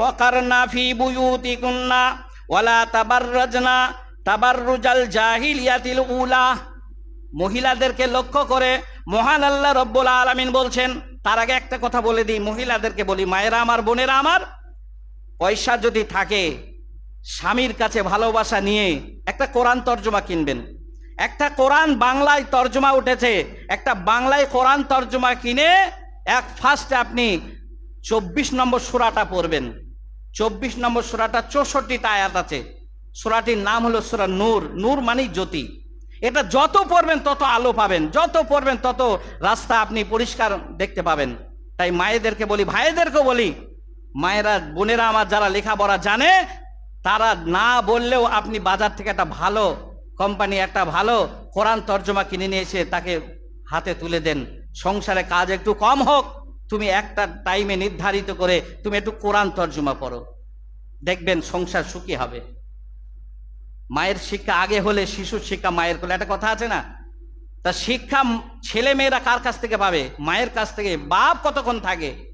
ওয়াকারনা ফি বুয়ুতিকুন্না ওয়ালা তাবাররাজনা তাবাররুজাল জাহিলিয়াতিল উলা। মহিলাদেরকে লক্ষ্য করে মহান আল্লাহ রব্বুল আলামিন বলছেন, তার আগে একটা কথা বলে দিই, মহিলাদেরকে বলি, মায়েরা আমার, বোনেরা আমার, পয়সা যদি থাকে, স্বামীর কাছে ভালোবাসা নিয়ে একটা কোরআন তর্জমা কিনবেন। একটা কোরআন বাংলায় তর্জমা উঠেছে, একটা বাংলায় কোরআন তর্জমা কিনে এক ফার্স্টে আপনি চব্বিশ নম্বর সুরাটা পড়বেন। চব্বিশ নম্বর সুরাটা চৌষট্টিটা আয়াত আছে। সুরাটির নাম হলো সুরা নূর। নূর মানেই জ্যোতি। এটা যত পড়বেন তত আলো পাবেন। যত পড়বেন তত রাস্তা আপনি পরিষ্কার দেখতে পাবেন। তাই মায়েদেরকে বলি, ভাইদেরকেও বলি, মায়েরা, বোনেরা আমার যারা লেখাপড়া জানে, তারা না বললেও আপনি বাজার থেকে একটা ভালো কোম্পানি, একটা ভালো কোরআন তর্জমা কিনে নিয়ে এসে তাকে হাতে তুলে দেন। সংসারে কাজ একটু কম হোক। তুমি একটা টাইমে নির্ধারিত করে তুমি একটু কোরআন তর্জমা পড়ো। দেখবেন সংসার সুখী হবে। মায়ের শিক্ষা আগে হলে শিশুর শিক্ষা মায়ের কোলে একটা কথা আছে না? তা শিক্ষা ছেলে মেয়েরা কার কাছ থেকে পাবে? মায়ের কাছ থেকে। বাপ কতক্ষণ থাকে?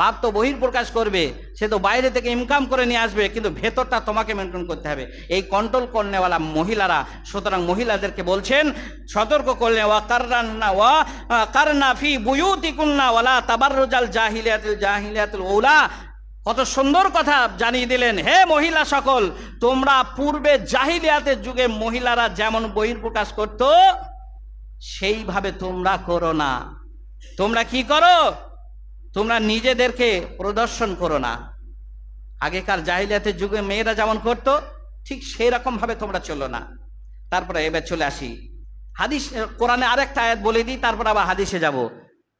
বাপ তো বহির প্রকাশ করবে, সে তো বাইরে থেকে ইনকাম করে নিয়ে আসবে, কিন্তু ভেতরটা তোমাকে মেনটেন করতে হবে। এই কন্ট্রোল করনেওয়ালা মহিলারা, সুতরাং মহিলাদেরকে বলছেন, সতর্ক করলে ওয়া কারনা ওয়া কারনা ফি বুয়ুতিকুন্না ওয়ালা তাবাররুজাল জাহিলিয়াতুল জাহিলিয়াতুল ওলা কত সুন্দর কথা জানিয়ে দিলেন, হে মহিলা সকল, তোমরা পূর্বে জাহিলিয়াতের যুগে মহিলারা যেমন বহির্প্রকাশ করত, সেইভাবে তোমরা করো না। তোমরা কি করো? তোমরা নিজেদেরকে প্রদর্শন করো না। আগেকার জাহিলিয়াতের যুগে মেয়েরা যেমন করতো, ঠিক সেই রকম ভাবে তোমরা চলো না। তারপরে এবার চলে আসি। হাদিস, কোরআনে আরেকটা আয়াত বলে দিই, তারপর আবার হাদিসে যাব।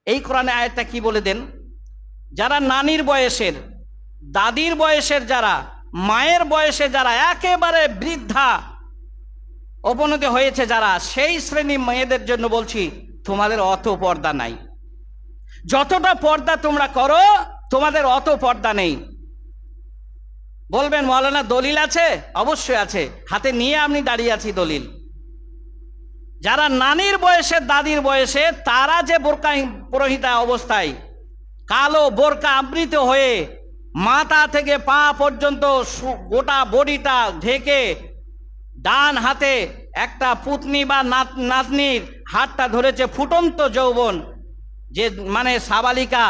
এই কোরআনে আয়াতটা কি বলে দেন? যারা নানির বয়সের, দাদির বয়সের যারা, মায়ের বয়সে যারা একেবারে বৃদ্ধা, অবনতি হয়েছে যারা, সেই শ্রেণি মেয়েদের জন্য বলছি, তোমাদের অত পর্দা নাই। যতটা পর্দা তোমরা করো, তোমাদের অত পর্দা নেই। বলবেন, মৌলানা, দলিল আছে? অবশ্যই আছে। হাতে নিয়ে আমি দাঁড়িয়ে আছি দলিল। যারা নানির বয়সে, দাদির বয়সে, তারা যে বোরকা পুরোহিতা অবস্থায়, কালো বোরকা আবৃত হয়ে মাথা থেকে পা পর্যন্ত গোটা বডিটা ঢেকে ডান হাতে একটা পুতনি বা নাত, নাতনির হাতটা ধরেছে ফুটন্ত যৌবন যে মানে সাবালিকা,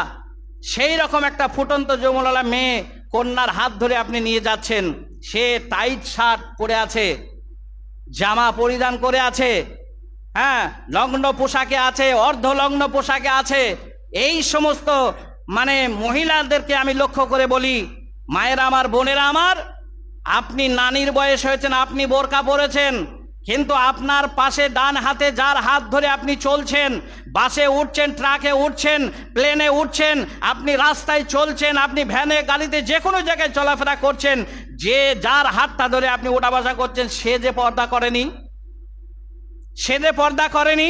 সেই রকম একটা ফুটন্ত যৌবনওয়ালা মেয়ে কন্যার হাত ধরে আপনি নিয়ে যাচ্ছেন। সে টাইট শার্ট পরে আছে, জামা পরিধান করে আছে হ্যাঁ লগ্ন পোশাকে আছে, অর্ধলগ্ন পোশাকে আছে। এই সমস্ত মানে মহিলাদেরকে আমি লক্ষ্য করে বলি, মায়েরা আমার, বোনেরা আমার, আপনি নানির বয়স হয়েছেন, আপনি বোরকা পরেছেন কিন্তু আপনার পাশে ডান হাতে যার হাত ধরে আপনি চলছেন, বাসে উঠছেন, ট্রাকে উঠছেন, প্লেনে উঠছেন, আপনি রাস্তায় চলছেন, আপনি ভ্যানে, গাড়িতে যে কোনো জায়গায় চলাফেরা করছেন, যে যার হাতটা ধরে আপনি ওঠা বসা করছেন, সে যে পর্দা করেনি? সে যে পর্দা করেনি?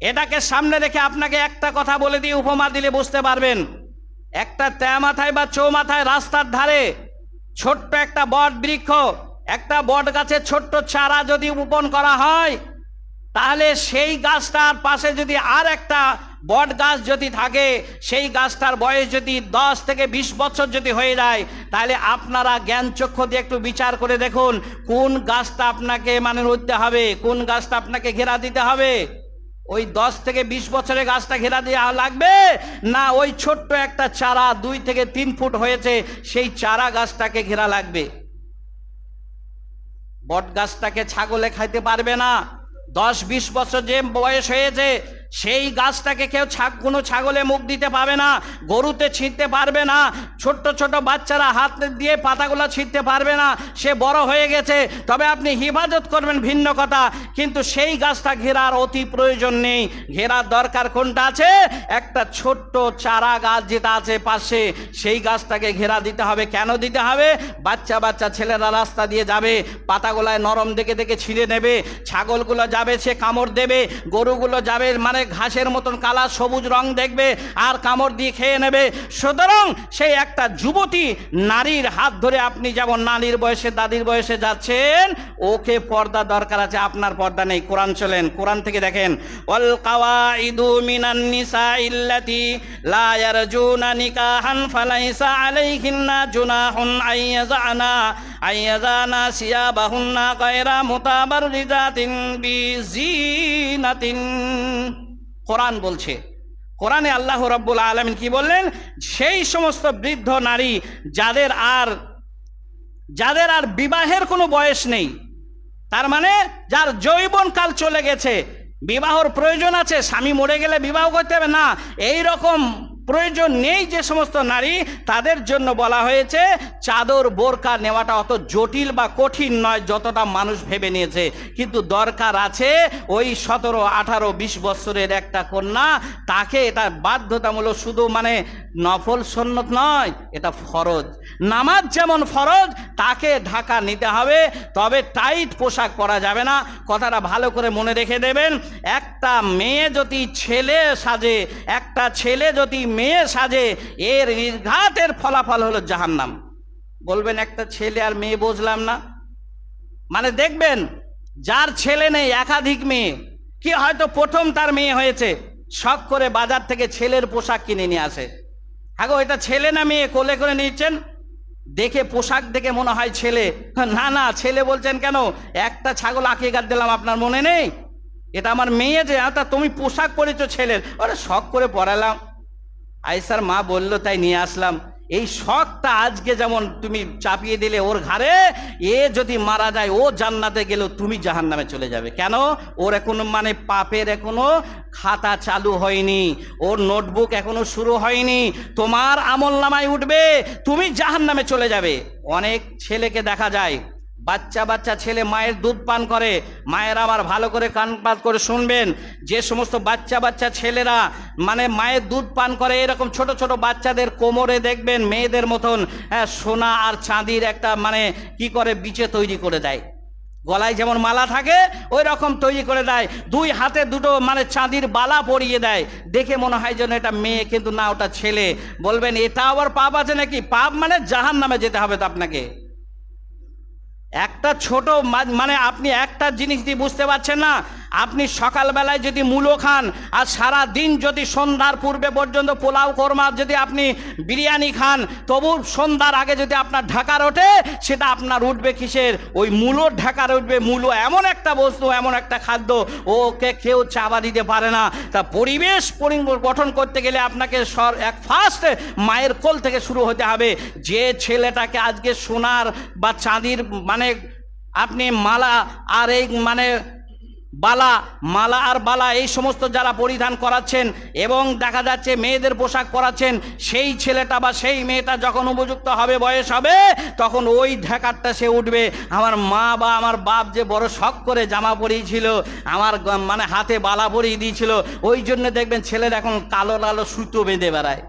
এটাকে সামনে রেখে আপনাকে একটা কথা বলে দিয়ে উপমা দিলে বুঝতে পারবেন। একটা ত্যা মাথায় বা চৌ মাথায় রাস্তার ধারে ছোট্ট একটা বট বৃক্ষ একটা বট গাছের ছোট্ট চারা যদি রোপণ করা হয়, তাহলে সেই গাছটার পাশে যদি আর একটা বট গাছ যদি থাকে, সেই গাছটার বয়স যদি দশ থেকে বিশ বছর যদি হয়ে যায়, তাহলে আপনারা জ্ঞান চক্ষু দিয়ে একটু বিচার করে দেখুন, কোন গাছটা আপনাকে মানে রুখতে হবে, কোন গাছটা আপনাকে ঘেরা দিতে হবে? ওই দশ থেকে বিশ বছরের গাছটা ঘেরা দেওয়া লাগবে? না ওই ছোট্ট একটা চারা দুই থেকে তিন ফুট হয়েছে, সেই চারা গাছটাকে ঘেরা লাগবে? বট গাছটাকে ছাগলে খাইতে পারবে না। দশ বিশ বছর যে বয়স হয়েছে সেই গাছটাকে কেউ ছাগ কোনো ছাগলে মুখ দিতে পারবে না, গরুতে ছিঁড়তে পারবে না, ছোট্ট ছোট বাচ্চারা হাত দিয়ে পাতাগুলো ছিঁড়তে পারবে না, সে বড় হয়ে গেছে। তবে আপনি হিফাজত করবেন ভিন্ন কথা, কিন্তু সেই গাছটা ঘেরার অতি প্রয়োজন নেই। ঘেরার দরকার কোনটা আছে? একটা ছোট্ট চারা গাছ যেটা আছে পাশে, সেই গাছটাকে ঘেরা দিতে হবে। কেন দিতে হবে? বাচ্চা বাচ্চা ছেলেরা রাস্তা দিয়ে যাবে, পাতাগুলায় নরম দেখে দেখে ছিঁড়ে নেবে, ছাগলগুলো যাবে সে কামড় দেবে, গরুগুলো যাবে মানে ঘাসের মতন কালা সবুজ রং দেখবে আর কামড় দিয়ে খেয়ে নেবে। সুতরাং সেই একটা যুবতী নারীর হাত ধরে আপনি যেমন নারীর বয়সে, দাদির বয়সে যাচ্ছেন, ওকে পর্দা দরকার আছে, আপনার পর্দা নেই। কোরআন চলেন কোরআন থেকে দেখেন অল কাওয়াইদু মিনান নিসা ইল্লাতি লা ইয়ারজুনা নিকাহান ফালাইসা আলাইহিন্না জুনাহুন আইয়াজানা আইয়াজানা সিয়াবাহুন্না গায়রা মুতাবাররিজাতিন বিজিনাতিন। কোরআন বলছে। কোরআনে আল্লাহ রব্বুল আলমিন কি বললেন? সেই সমস্ত বৃদ্ধ নারী যাদের আর যাদের আর বিবাহের কোনো বয়স নেই, তার মানে যার কাল চলে গেছে, বিবাহর প্রয়োজন আছে, স্বামী মরে গেলে বিবাহ করতে হবে, না এই রকম প্রয়োজন নেই যে সমস্ত নারী, তাদের জন্য বলা হয়েছে, চাদর বোরকা নেওয়াটা অত জটিল বা কঠিন নয় যতটা মানুষ ভেবে নিয়েছে। কিন্তু দরকার আছে ওই সতেরো, আঠারো, বিশ বছরের একটা কন্যা, তাকে এটা বাধ্যতামূলক শুধু মানে নফল সন্ন্যত নয়, এটা ফরজ। নামাজ যেমন ফরজ, তাকে ঢাকা নিতে হবে, তবে টাইট পোশাক পরা যাবে না। কথাটা ভালো করে মনে রেখে দেবেন, একটা মেয়ে যদি ছেলে সাজে, একটা ছেলে যদি মেয়ে সাজে, এর নির্ঘাতের ফলাফল হলো জাহান্নাম। বলবেন, একটা ছেলে আর মেয়ে বুঝলাম না। মানে দেখবেন, যার ছেলে নেই, একাধিক মেয়ে, কি হয়তো প্রথম তার মেয়ে হয়েছে, শখ করে বাজার থেকে ছেলের পোশাক কিনে নিয়ে আসে। হ্যাঁ গো, এটা ছেলে না মেয়ে? কোলে করে নিচ্ছেন? দেখে পোশাক দেখে মনে হয় ছেলে। না না ছেলে বলছেন কেন? একটা ছাগল আঁকিয়ে গাছ দিলাম আপনার মনে নেই? এটা আমার মেয়ে যে তা তুমি পোশাক পরেছ ছেলের। ওরা শখ করে পড়ালাম। আইসার মা বলল তাই নিয়ে আসলাম। এই শখটা আজকে যেমন তুমি চাপিয়ে দিলে ওর ঘাড়ে, এ যদি মারা যায়, ও জান্নাতে গেলেও তুমি জাহান নামে চলে যাবে। কেন? ওর এখনও মানে পাপের এখনও খাতা চালু হয়নি, ওর নোটবুক এখনও শুরু হয়নি, তোমার আমল নামায় উঠবে, তুমি জাহান নামে চলে যাবে। অনেক ছেলেকে দেখা যায় বাচ্চা বাচ্চা ছেলে মায়ের দুধ পান করে, মায়ের আমার ভালো করে কানপাত করে শুনবেন। যে সমস্ত বাচ্চা বাচ্চা ছেলেরা মানে মায়ের দুধ পান করে, এরকম ছোট ছোট বাচ্চাদের কোমরে দেখবেন, মেয়েদের মতন হ্যাঁ সোনা আর চাঁদির একটা মানে কি করে বিচে তৈরি করে দেয়। গলায় যেমন মালা থাকে, ওই রকম তৈরি করে দেয়। দুই হাতে দুটো মানে চাঁদির বালা পরিয়ে দেয়। দেখে মনে হয় যেন এটা মেয়ে, কিন্তু না, ওটা ছেলে। বলবেন, এটা আবার পাপ আছে নাকি? পাপ মানে জাহান নামে যেতে হবে তো আপনাকে। একটা ছোট মানে আপনি একটা জিনিস দিয়ে বুঝতে পারছেন না আপনি সকালবেলায় যদি মূলো খান, আর সারা দিন যদি সন্ধ্যার পূর্বে পর্যন্ত পোলাও কোরমা যদি আপনি বিরিয়ানি খান, তবু সন্ধ্যার আগে যদি আপনার ঢাকার ওঠে, সেটা আপনার উঠবে কিসের? ওই মূলোর ঢাকার উঠবে মূলো। এমন একটা বস্তু, এমন একটা খাদ্য, ওকে কেউ চাবা দিতে পারে না। তা পরিবেশ পরি- গঠন করতে গেলে আপনাকে সর এক ফার্স্ট মায়ের কোল থেকে শুরু হতে হবে। যে ছেলেটাকে আজকে সোনার বা চাঁদির মানে আপনি মালা আর এই মানে বালা, মালা আর বালা এই সমস্ত যারা পরিধান করাচ্ছেন এবং দেখা যাচ্ছে মেয়েদের পোশাক পরাচ্ছেন, সেই ছেলেটা বা সেই মেয়েটা যখন উপযুক্ত হবে, বয়স হবে, তখন ওই ঢাকারটা সে উঠবে। আমার মা বা আমার বাপ যে বড় শখ করে জামা পরিয়েছিল আমার মানে হাতে বালা পরিয়ে দিয়েছিল, ওই জন্য দেখবেন ছেলের এখন কালো লালো সুতো বেঁধে বেড়ায়।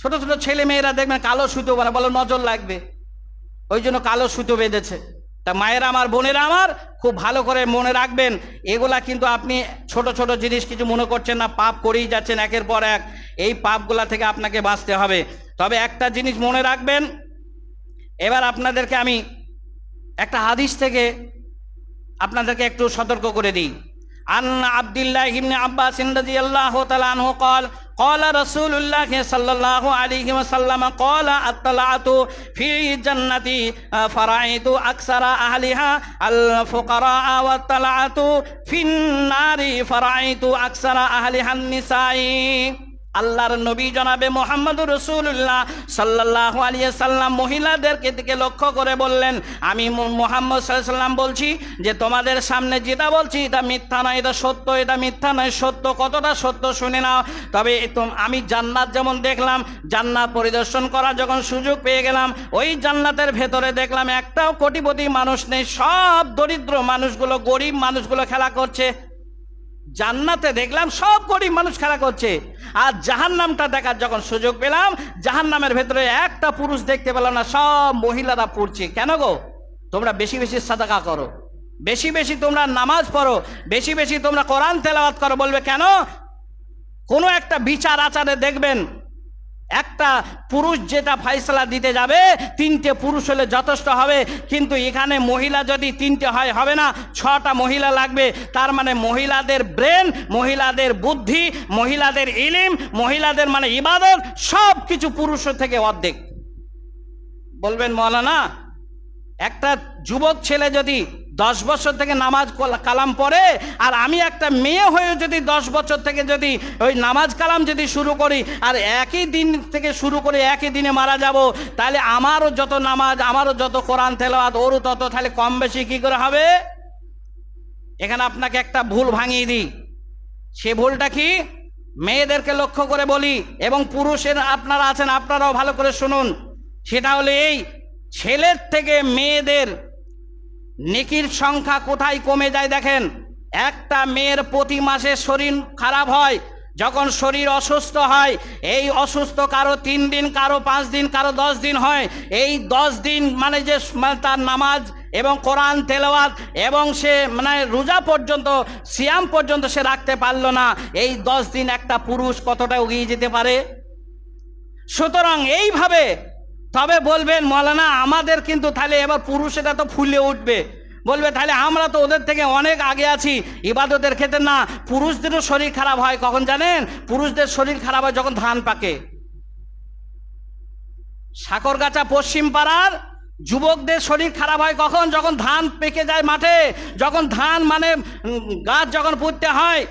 ছোট ছোট ছেলে মেয়েরা দেখবেন কালো সুতো বানা বলো, নজর লাগবে। ওই জন্য কালো সুতো বেঁধেছে। তা মায়ের আমার, বোনেরা আমার, খুব ভালো করে মনে রাখবেন। এগুলা কিন্তু আপনি ছোট ছোট জিনিস কিছু মনে করছেন না, পাপ করেই যাচ্ছেন একের পর এক। এই পাপগুলা থেকে আপনাকে বাঁচতে হবে। তবে একটা জিনিস মনে রাখবেন, এবার আপনাদেরকে আমি একটা হাদিস থেকে আপনাদেরকে একটু সতর্ক করে দিই। عن عبد الله بن عباس رضي الله تعالى عنه قال قال رسول الله صلى الله عليه وسلم قال أطلعت في جنتي فرأيت أكثر أهلها الفقراء واطلعت في النار فرأيت أكثر أهلها النساء. আল্লাহর নবী জনাবে মোহাম্মদ রসুল্লাহ সাল্লাহ আলিয়া সাল্লাম। মহিলাদেরকে দিকে লক্ষ্য করে বললেন, আমি মোহাম্মদ সাল্লাম বলছি যে, তোমাদের সামনে যেটা বলছি এটা মিথ্যা নয়, এটা সত্য, এটা মিথ্যা নয়, সত্য কতটা সত্য শুনে নাও। তবে আমি জান্নাত যেমন দেখলাম, জান্নাত পরিদর্শন করার যখন সুযোগ পেয়ে গেলাম, ওই জান্নাতের ভেতরে দেখলাম একটাও কোটিপতি মানুষ নেই, সব দরিদ্র মানুষগুলো, গরিব মানুষগুলো খেলা করছে। জান্নাতে দেখলাম সব গরিব মানুষ খেলা করছে। আর জাহান নামটা দেখার যখন সুযোগ পেলাম জাহান নামের ভেতরে একটা পুরুষ দেখতে পেলাম না, সব মহিলারা পড়ছে। কেন গো? তোমরা বেশি বেশি সাদাকা করো। বেশি বেশি তোমরা নামাজ পড়ো। বেশি বেশি তোমরা কোরআন তেলাওয়াত করো। বলবে কেন? কোনো একটা বিচার আচারে দেখবেন একটা পুরুষ যেটা ফাইসলা দিতে যাবে, তিনটে পুরুষ হলে যথেষ্ট হবে। কিন্তু এখানে মহিলা যদি তিনটে হয়, হবে না। ছটা মহিলা লাগবে। তার মানে মহিলাদের ব্রেন, মহিলাদের বুদ্ধি, মহিলাদের ইলিম, মহিলাদের মানে ইবাদত সব কিছু পুরুষ থেকে অর্ধেক। বলবেন মৌলানা, একটা যুবক ছেলে যদি দশ বছর থেকে নামাজ কল- কালাম পড়ে, আর আমি একটা মেয়ে হয়ে যদি দশ বছর থেকে যদি ওই নামাজ কালাম যদি শুরু করি, আর একই দিন থেকে শুরু করে একই দিনে মারা যাব, তাহলে আমারও যত নামাজ, আমারও যত কোরআন তেলাওয়াত, ওরও তত, তাহলে কম বেশি কী করে হবে? এখানে আপনাকে একটা ভুল ভাঙিয়ে দিই। সে ভুলটা কি? মেয়েদেরকে লক্ষ্য করে বলি, এবং পুরুষের আপনারা আছেন, আপনারাও ভালো করে শুনুন। সেটা হলো এই, ছেলের থেকে মেয়েদের নেকির সংখ্যা কোথায় কমে যায় দেখেন। একটা মেয়ের প্রতি মাসে শরীর খারাপ হয়, যখন শরীর অসুস্থ হয়, এই অসুস্থ কারও তিন দিন, কারও পাঁচ দিন, কারও দশ দিন হয়। এই দশ দিন মানে যে মানে তার নামাজ এবং কোরআন তেলাওয়াত এবং সে মানে রোজা পর্যন্ত, সিয়াম পর্যন্ত সে রাখতে পারল না। এই দশ দিন একটা পুরুষ কতটা এগিয়ে যেতে পারে? সুতরাং এইভাবে তবে বলবেন, মলানা, আমাদের কিন্তু তাহলে এবার পুরুষেরা তো ফুলে উঠবে। বলবে, তাহলে আমরা তো ওদের থেকে অনেক আগে আছি। ইবাদতের ক্ষেত্রে না, পুরুষদেরও শরীর খারাপ হয়। কখন জানেন? পুরুষদের শরীর খারাপ হয় যখন ধান পাকে। সাকরগাছা পশ্চিম পাড়ার যুবকদের শরীর খারাপ হয় কখন? যখন ধান পেকে যায় মাঠে। যখন ধান মানে গাছ যখন পুঁততে হয়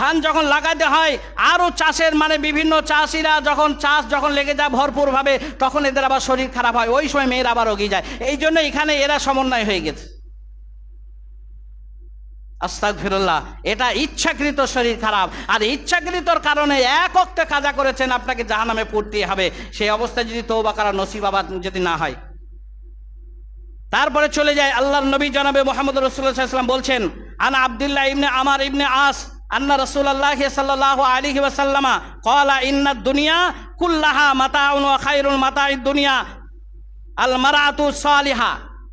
ধান যখন লাগাতে হয়, আরও চাষের মানে বিভিন্ন চাষিরা যখন চাষ যখন লেগে যায় ভরপুরভাবে, তখন এদের আবার শরীর খারাপ হয়। ওই সময় মেয়েরা আবার রোগী যায়। এই জন্য এখানে এরা সমন্বয় হয়ে গেছে। আস্তাক ফিরুল্লাহ এটা ইচ্ছাকৃত শরীর খারাপ। আর ইচ্ছাকৃতর কারণে এক অক্তে কাজা করেছেন, আপনাকে জাহানামে পড়তে হবে। সেই অবস্থায় যদি তৌবা করা নসিব আবার যদি না হয়। তারপরে চলে যায়, আল্লাহর নবী জনাবে মোহাম্মদ রসুল্লাহাম বলছেন, আনা আবদুল্লাহ ইবনে আমার ইবনে আস আন্না রসুল্লাহ সাল্লাহ আলিহি ওয়াসাল্লামা কলা ইন্না দুনিয়া কুল্লাহা মাতাউন ওয়া খায়রুল মাতাইদ দুনিয়া। আল মারাতু সালিহা।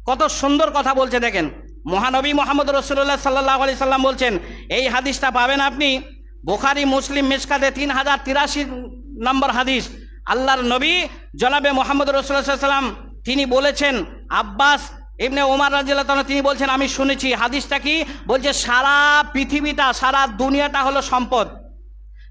কত সুন্দর কথা বলছে দেখেন। মহানবী মোহাম্মদ রসুল্লাহ সাল্লাহ আলি সাল্লাম বলছেন, এই হাদিসটা পাবেন আপনি। বোখারি, মুসলিম মিসকাতে তিন হাজার তিরাশি নম্বর হাদিস। আল্লাহর নবী জনাবে মোহাম্মদ রসুল্লাহ সাল্লাম তিনি বলেছেন, আব্বাস এমনি ওমার রাজিল্লাহ তালা তিনি বলছেন, আমি শুনেছি, হাদিসটা কি? বলছে, সারা পৃথিবীটা, সারা দুনিয়াটা হলো সম্পদ।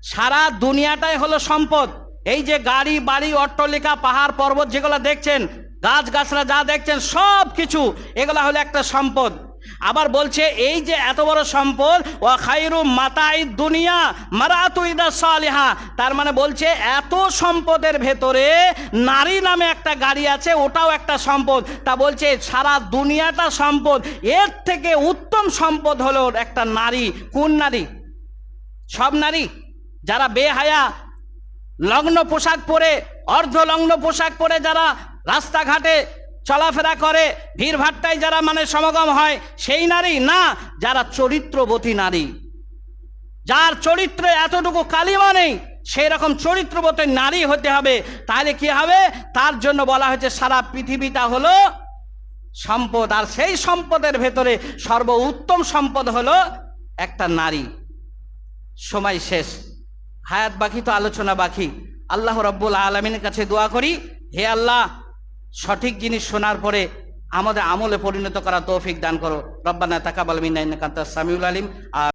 সারা দুনিয়াটাই হলো সম্পদ। এই যে গাড়ি, বাড়ি, অট্টলিকা, পাহাড়, পর্বত যেগুলো দেখছেন গাছগাছরা যা দেখছেন সব কিছু এগুলো হলো একটা সম্পদ। আবার বলছে, এই যে এত বড় সম্পদ, ও খাইরু মাতাই দুনিয়া মারাতুইদা সালিহা। তার মানে বলছে, এত সম্পদের ভেতরে নারী নামে একটা গাড়ি আছে, ওটাও একটা সম্পদ। তা বলছে, সারা দুনিয়াটা সম্পদ, এর থেকে উত্তম সম্পদ হলো একটা নারী। কোন নারী? সব নারী? যারা বেহায়া, লগ্ন পোশাক পরে অর্ধলগ্ন পোশাক পরে যারা রাস্তাঘাটে চলাফেরা করে, ভিড়ভাট্টায় যারা মানে সমাগম হয়, সেই নারী না, যারা চরিত্রবতী নারী। যার চরিত্রে এতটুকু কালিমা নেই, সেই রকম চরিত্রবতী নারী হতে হবে। তাহলে কি হবে? তার জন্য বলা হয়েছে, সারা পৃথিবীটা হলো সম্পদ। আর সেই সম্পদের ভেতরে সর্ব উত্তম সম্পদ হলো একটা নারী। সময় শেষ। হায়াত বাকি তো আলোচনা বাকি। আল্লাহ রব্বুল আলমিনের কাছে দোয়া করি, হে আল্লাহ সঠিক জিনিস শোনার পরে আমাদের আমলে পরিণত করা তৌফিক দান করো। রব্বানা তাকাবাল মিন্না কান্তা সামিউল আলিম। আর